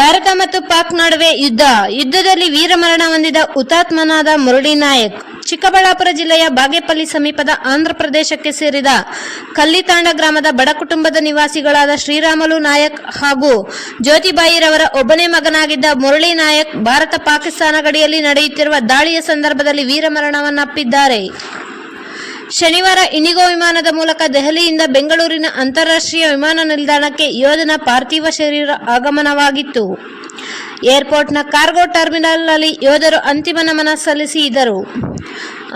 ಭಾರತ ಮತ್ತು ಪಾಕ್ ನಡುವೆ ಯುದ್ಧ. ಯುದ್ಧದಲ್ಲಿ ವೀರಮರಣ ಹೊಂದಿದ ಹುತಾತ್ಮನಾದ ಮುರಳಿ ನಾಯಕ್. ಚಿಕ್ಕಬಳ್ಳಾಪುರ ಜಿಲ್ಲೆಯ ಬಾಗೇಪಲ್ಲಿ ಸಮೀಪದ ಆಂಧ್ರಪ್ರದೇಶಕ್ಕೆ ಸೇರಿದ ಕಲ್ಲಿತಾಂಡ ಗ್ರಾಮದ ಬಡ ಕುಟುಂಬದ ನಿವಾಸಿಗಳಾದ ಶ್ರೀರಾಮಲು ನಾಯಕ್ ಹಾಗೂ ಜ್ಯೋತಿಬಾಯಿರವರ ಒಬ್ಬನೇ ಮಗನಾಗಿದ್ದ ಮುರಳಿ ನಾಯಕ್ ಭಾರತ ಪಾಕಿಸ್ತಾನ ಗಡಿಯಲ್ಲಿ ನಡೆಯುತ್ತಿರುವ ದಾಳಿಯ ಸಂದರ್ಭದಲ್ಲಿ ವೀರಮರಣವನ್ನಪ್ಪಿದ್ದಾರೆ. ಶನಿವಾರ ಇಂಡಿಗೋ ವಿಮಾನದ ಮೂಲಕ ದೆಹಲಿಯಿಂದ ಬೆಂಗಳೂರಿನ ಅಂತಾರಾಷ್ಟ್ರೀಯ ವಿಮಾನ ನಿಲ್ದಾಣಕ್ಕೆ ಯೋಧನ ಪಾರ್ಥಿವ ಶರೀರ ಆಗಮನವಾಗಿತ್ತು. ಏರ್ಪೋರ್ಟ್ನ ಕಾರ್ಗೋ ಟರ್ಮಿನಲ್ನಲ್ಲಿ ಯೋಧರು ಅಂತಿಮ ನಮನ ಸಲ್ಲಿಸಿದರು.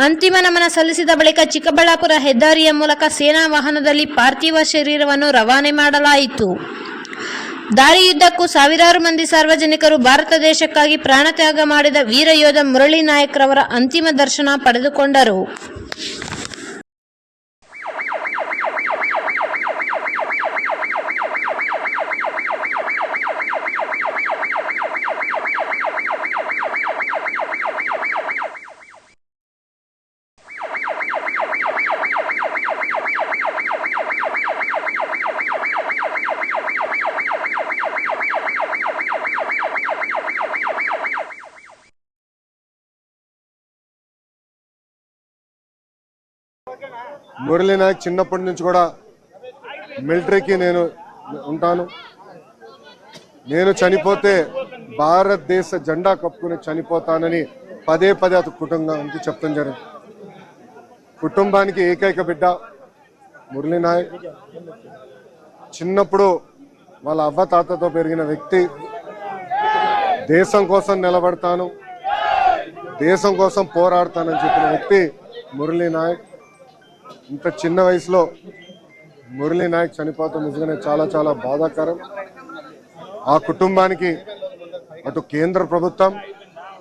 ಅಂತಿಮ ನಮನ ಸಲ್ಲಿಸಿದ ಬಳಿಕ ಚಿಕ್ಕಬಳ್ಳಾಪುರ ಹೆದ್ದಾರಿಯ ಮೂಲಕ ಸೇನಾ ವಾಹನದಲ್ಲಿ ಪಾರ್ಥಿವ ಶರೀರವನ್ನು ರವಾನೆ ಮಾಡಲಾಯಿತು. ದಾರಿಯುದ್ದಕ್ಕೂ ಸಾವಿರಾರು ಮಂದಿ ಸಾರ್ವಜನಿಕರು ಭಾರತ ದೇಶಕ್ಕಾಗಿ ಪ್ರಾಣತ್ಯಾಗ ಮಾಡಿದ ವೀರ ಯೋಧ ಮುರಳಿ ನಾಯಕ್ರವರ ಅಂತಿಮ ದರ್ಶನ ಪಡೆದುಕೊಂಡರು. మురళీ నాయక్ చిన్నప్పటి నుంచి కూడా మిలిటరీకి నేను ఉంటాను. నేను చనిపోతే భారతదేశ జెండా కప్పుకుని చనిపోతానని పదే పదే అతని కుటుంబానికి చెప్తాం జరిగింది. కుటుంబానికి ఏకైక బిడ్డ మురళీ నాయక్. చిన్నప్పుడు వాళ్ళ అవ్వ తాతతో పెరిగిన వ్యక్తి. దేశం కోసం నిలబడతాను. దేశం కోసం పోరాడతానని చెప్పిన వ్యక్తి మురళీ నాయక్. ఇంత చిన్న వయసులో మురళీ నాయక్ చనిపోవడం నిజంగానే చాలా చాలా బాధాకరం. ఆ కుటుంబానికి అటు కేంద్ర ప్రభుత్వం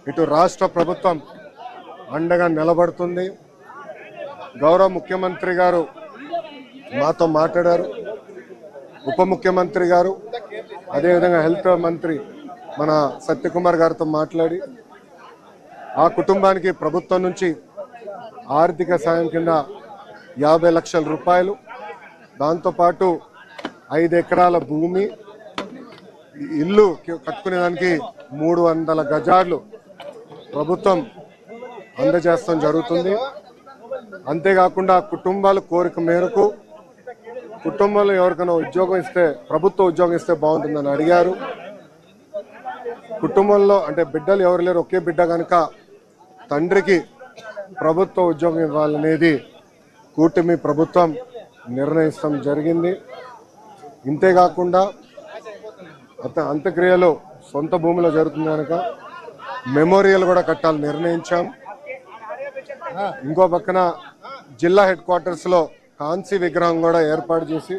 ఇటు రాష్ట్ర ప్రభుత్వం అండగా నిలబడుతుంది. గౌరవ ముఖ్యమంత్రి గారు మాతో మాట్లాడారు. ఉప ముఖ్యమంత్రి గారు అదేవిధంగా హెల్త్ మంత్రి మన సత్యకుమార్ గారితో మాట్లాడి ఆ కుటుంబానికి ప్రభుత్వం నుంచి ఆర్థిక సాయం కింద యాభై లక్షల రూపాయలు. దాంతోపాటు ఐదు ఎకరాల భూమి ఇల్లు కట్టుకునేదానికి మూడు వందల గజాలు ప్రభుత్వం అందజేస్తాం జరుగుతుంది. అంతేకాకుండా కుటుంబాల కోరిక మేరకు కుటుంబంలో ఎవరికైనా ఉద్యోగం ఇస్తే ప్రభుత్వ ఉద్యోగం ఇస్తే బాగుంటుందని అడిగారు. కుటుంబంలో అంటే బిడ్డలు ఎవరు లేరు ఒకే బిడ్డ కనుక తండ్రికి ప్రభుత్వ ఉద్యోగం ఇవ్వాలనేది కూటమి ప్రభుత్వం నిర్ణయించడం జరిగింది. ఇంతేకాకుండా అత అంత్యక్రియలు సొంత భూమిలో జరుగుతుంది కనుక మెమోరియల్ కూడా కట్టాలని నిర్ణయించాం. ఇంకో పక్కన జిల్లా హెడ్ క్వార్టర్స్లో కాంసీ విగ్రహం కూడా ఏర్పాటు చేసి